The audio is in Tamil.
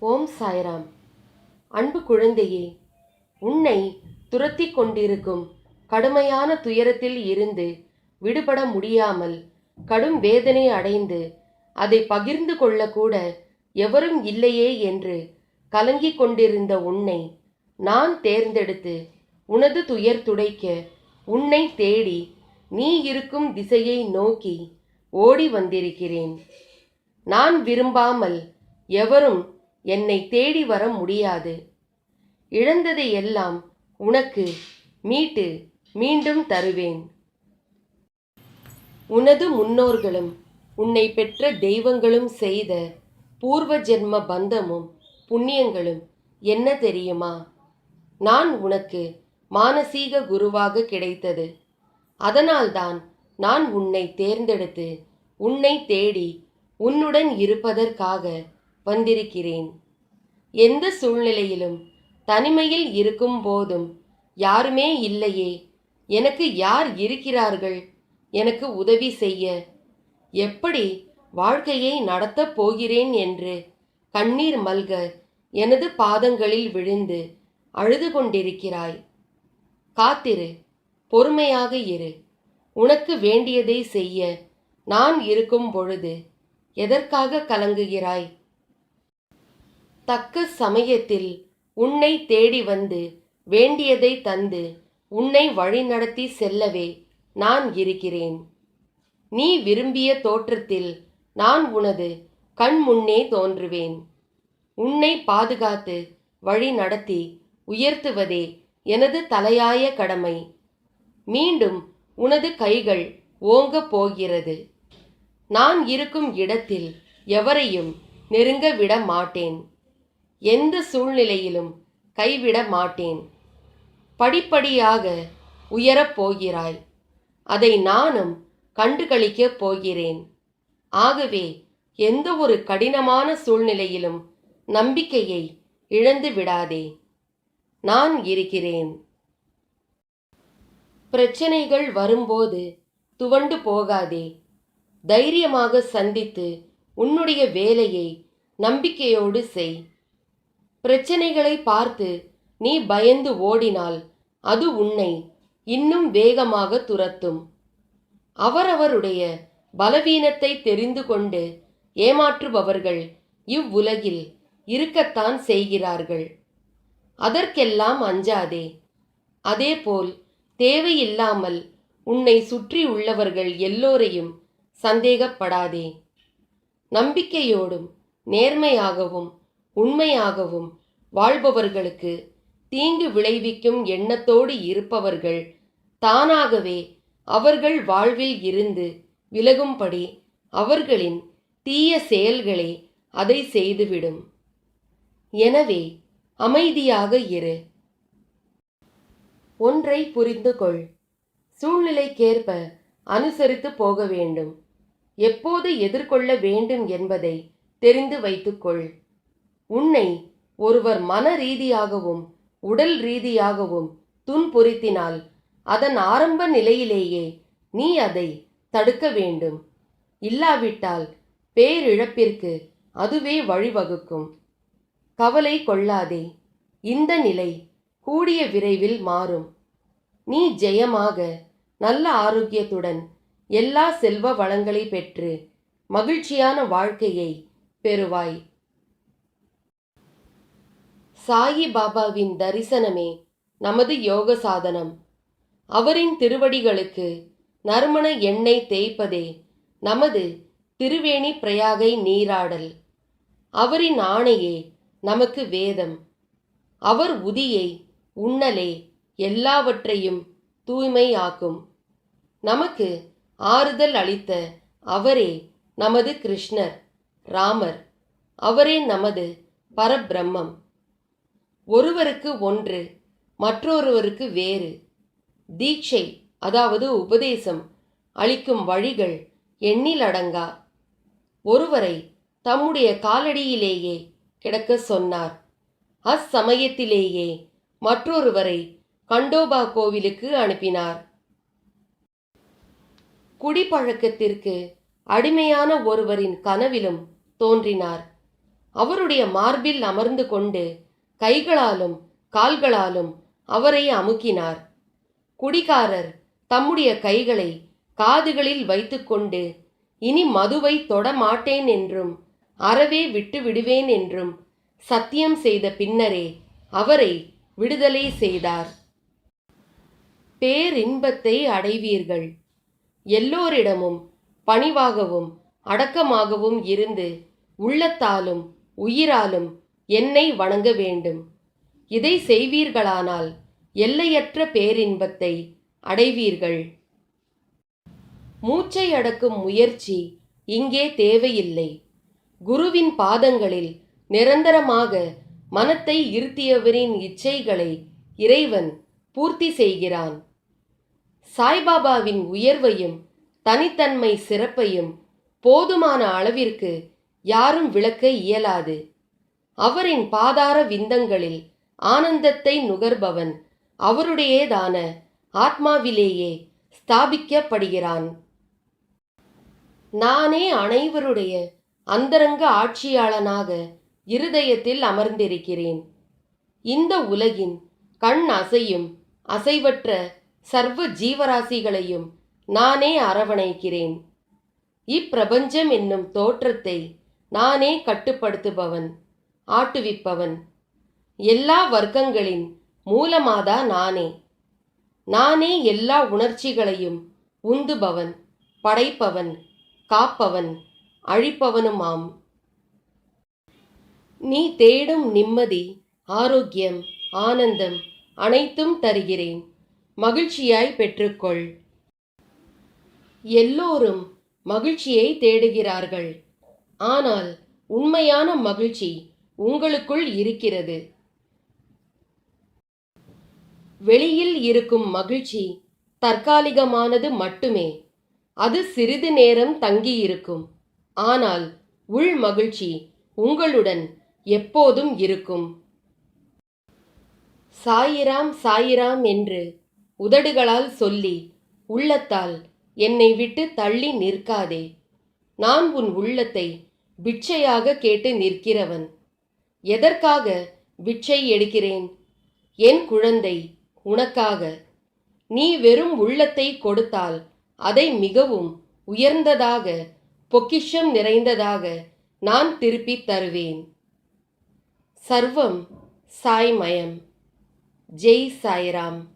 ஓம் சாய்ராம். அன்பு குழந்தையே உன்னை துரத்தி கொண்டிருக்கும் கடுமையான துயரத்தில் இருந்து விடுபட முடியாமல் கடும் வேதனை அடைந்து அதை பகிர்ந்து கொள்ளக்கூட எவரும் இல்லையே என்று கலங்கிக் கொண்டிருந்த உன்னை நான் தேர்ந்தெடுத்து உனது துயர் துடைக்க உன்னை தேடி நீ இருக்கும் திசையை நோக்கி ஓடி வந்திருக்கிறேன். நான் விரும்பாமல் எவரும் என்னை தேடி வர முடியாது. இழந்ததை எல்லாம் உனக்கு மீட்டு மீண்டும் தருவேன். உனது முன்னோர்களும் உன்னை பெற்ற தெய்வங்களும் செய்த பூர்வ ஜென்ம பந்தமும் புண்ணியங்களும் என்ன தெரியுமா? நான் உனக்கு மானசீக குருவாக கிடைத்தது. அதனால்தான் நான் உன்னை தேர்ந்தெடுத்து உன்னை தேடி உன்னுடன் இருப்பதற்காக வந்திருக்கிறேன். எந்த சூழ்நிலையிலும் தனிமையில் இருக்கும் போதும் யாருமே இல்லையே. எனக்கு யார் இருக்கிறார்கள்? எனக்கு உதவி செய்ய. எப்படி வாழ்க்கையை நடத்தப் போகிறேன் என்று கண்ணீர் மல்க எனது பாதங்களில் விழுந்து அழுது கொண்டிருக்கிறாய். காத்திரு பொறுமையாக இரு. உனக்கு வேண்டியதை செய்ய நான் இருக்கும் பொழுது எதற்காக கலங்குகிறாய்? தக்க சமயத்தில் உன்னை தேடி வந்து வேண்டியதை தந்து உன்னை வழிநடத்தி செல்லவே நான் இருக்கிறேன். நீ விரும்பிய தோற்றத்தில் நான் உனது கண் முன்னே தோன்றுவேன். உன்னை பாதுகாத்து வழி நடத்தி உயர்த்துவதே எனது தலையாய கடமை. மீண்டும் உனது கைகள் ஓங்கப் போகிறது. நான் இருக்கும் இடத்தில் எவரையும் நெருங்க விட மாட்டேன். எந்த சூழ்நிலையிலும் கைவிட மாட்டேன். படிப்படியாக உயரப் போகிறாய். அதை நானும் கண்டுகளிக்கப் போகிறேன். ஆகவே எந்த ஒரு கடினமான சூழ்நிலையிலும் நம்பிக்கையை இழந்து விடாதே. நான் இருக்கிறேன். பிரச்சனைகள் வரும்போது துவண்டு போகாதே. தைரியமாக சந்தித்து உன்னுடைய வேலையை நம்பிக்கையோடு செய். பிரச்சனைகளை பார்த்து நீ பயந்து ஓடினால் அது உன்னை இன்னும் வேகமாக துரத்தும். அவரவருடைய பலவீனத்தை தெரிந்து கொண்டு ஏமாற்றுபவர்கள் இவ்வுலகில் இருக்கத்தான் செய்கிறார்கள். அதற்கெல்லாம் அஞ்சாதே. அதேபோல் தேவையில்லாமல் உன்னை சுற்றி உள்ளவர்கள் எல்லோரையும் சந்தேகப்படாதே. நம்பிக்கையோடும் நேர்மையாகவும் உண்மையாகவும் வாழ்பவர்களுக்கு தீங்கு விளைவிக்கும் எண்ணத்தோடு இருப்பவர்கள் தானாகவே அவர்கள் வாழ்வில் இருந்து விலகும்படி அவர்களின் தீய செயல்களே அதை செய்துவிடும். எனவே அமைதியாக இரு. ஒன்றை புரிந்து கொள். சூழ்நிலைக்கேற்ப அனுசரித்து போக வேண்டும். எப்போது எதிர்கொள்ள வேண்டும் என்பதை தெரிந்து வைத்துக்கொள் உன்னை ஒருவர் மன ரீதியாகவும் உடல் ரீதியாகவும் துன்புறுத்தினால் அதன் ஆரம்ப நிலையிலேயே நீ அதை தடுக்க வேண்டும். இல்லாவிட்டால் பேரிழப்பிற்கு அதுவே வழிவகுக்கும். கவலை கொள்ளாதே. இந்த நிலை கூடிய விரைவில் மாறும். நீ ஜெயமாக நல்ல ஆரோக்கியத்துடன் எல்லா செல்வ வளங்களை பெற்று மகிழ்ச்சியான வாழ்க்கையை பெறுவாய். சாயி பாபாவின் தரிசனமே நமது யோக சாதனம். அவரின் திருவடிகளுக்கு நறுமண எண்ணெய் தேய்ப்பதே நமது திருவேணி பிரயாகை நீராடல். அவரின் ஆணையே நமக்கு வேதம். அவர் உதியை உண்ணலே எல்லாவற்றையும் தூய்மையாக்கும். நமக்கு ஆறுதல் அளித்த அவரே நமது கிருஷ்ணர் ராமர். அவரே நமது பரபிரம்மம். ஒருவருக்கு ஒன்று மற்றொருவருக்கு வேறு. தீட்சை அதாவது உபதேசம் அளிக்கும் வழிகள் எண்ணிலடங்கா. ஒருவரை தம்முடைய காலடியிலேயே கிடக்க சொன்னார். அச்சமயத்திலேயே மற்றொருவரை கண்டோபா கோவிலுக்கு அனுப்பினார். குடிப்பழக்கத்திற்கு அடிமையான ஒருவரின் கனவிலும் தோன்றினார். அவருடைய மார்பில் அமர்ந்து கொண்டு கைகளாலும் கால்களாலும் அவரை அமுக்கினார். குடிகாரர் தம்முடைய கைகளை காதுகளில் வைத்துக்கொண்டு இனி மதுவை தொட மாட்டேன் என்றும் அறவே விட்டு விடுவேன் என்றும் சத்தியம் செய்த பின்னரே அவரை விடுதலை செய்தார். பேரின்பத்தை அடைவீர்கள். எல்லோரிடமும் பணிவாகவும் அடக்கமாகவும் இருந்து உள்ளத்தாலும் உயிராலும் என்னை வணங்க வேண்டும். இதை செய்வீர்களானால் எல்லையற்ற பேரின்பத்தை அடைவீர்கள். மூச்சை அடக்கும் முயற்சி இங்கே தேவையில்லை. குருவின் பாதங்களில் நிரந்தரமாக மனத்தை இருத்தியவரின் இச்சைகளை இறைவன் பூர்த்தி செய்கிறான். சாய்பாபாவின் உயர்வையும் தனித்தன்மை சிறப்பையும் போதுமான அளவிற்கு யாரும் விளக்க இயலாது. அவரின் பாதார விந்தங்களில் ஆனந்தத்தை நுகர்பவன் அவருடையதான ஆத்மாவிலேயே ஸ்தாபிக்கப்படுகிறான். நானே அனைவருடைய அந்தரங்க ஆட்சியாளனாக இருதயத்தில் அமர்ந்திருக்கிறேன். இந்த உலகின் கண் அசையும் அசைவற்ற சர்வ ஜீவராசிகளையும் நானே அரவணைக்கிறேன். இப்பிரபஞ்சம் என்னும் தோற்றத்தை நானே கட்டுப்படுத்துபவன். ஆட்டுவிப்பவன். எல்லா வர்க்கங்களின் மூலமாதா நானே. நானே எல்லா உணர்ச்சிகளையும் உந்துபவன் படைப்பவன் காப்பவன் அழிப்பவனுமாம். நீ தேடும் நிம்மதி ஆரோக்கியம் ஆனந்தம் அனைத்தும் தருகிறேன். மகிழ்ச்சியாய் பெற்றுக்கொள். எல்லோரும் மகிழ்ச்சியை தேடுகிறார்கள். ஆனால் உண்மையான மகிழ்ச்சி உங்களுக்குள் இருக்கிறது. வெளியில் இருக்கும் மகிழ்ச்சி தற்காலிகமானது மட்டுமே. அது சிறிது நேரம் தங்கியிருக்கும். ஆனால் உள் மகிழ்ச்சி உங்களுடன் எப்போதும் இருக்கும். சாயிராம் சாயிராம் என்று உதடுகளால் சொல்லி உள்ளத்தால் என்னை விட்டு தள்ளி நிற்காதே. நான் உன் உள்ளத்தை பிட்சையாக கேட்டு நிற்கிறவன். எதற்காக பிட்சை எடுக்கிறேன்? என் குழந்தை உனக்காக. நீ வெறும் உள்ளத்தை கொடுத்தால் அதை மிகவும் உயர்ந்ததாக பொக்கிஷம் நிறைந்ததாக நான் திருப்பித் தருவேன். சர்வம் சாய்மயம். ஜெய் சாய்ராம்.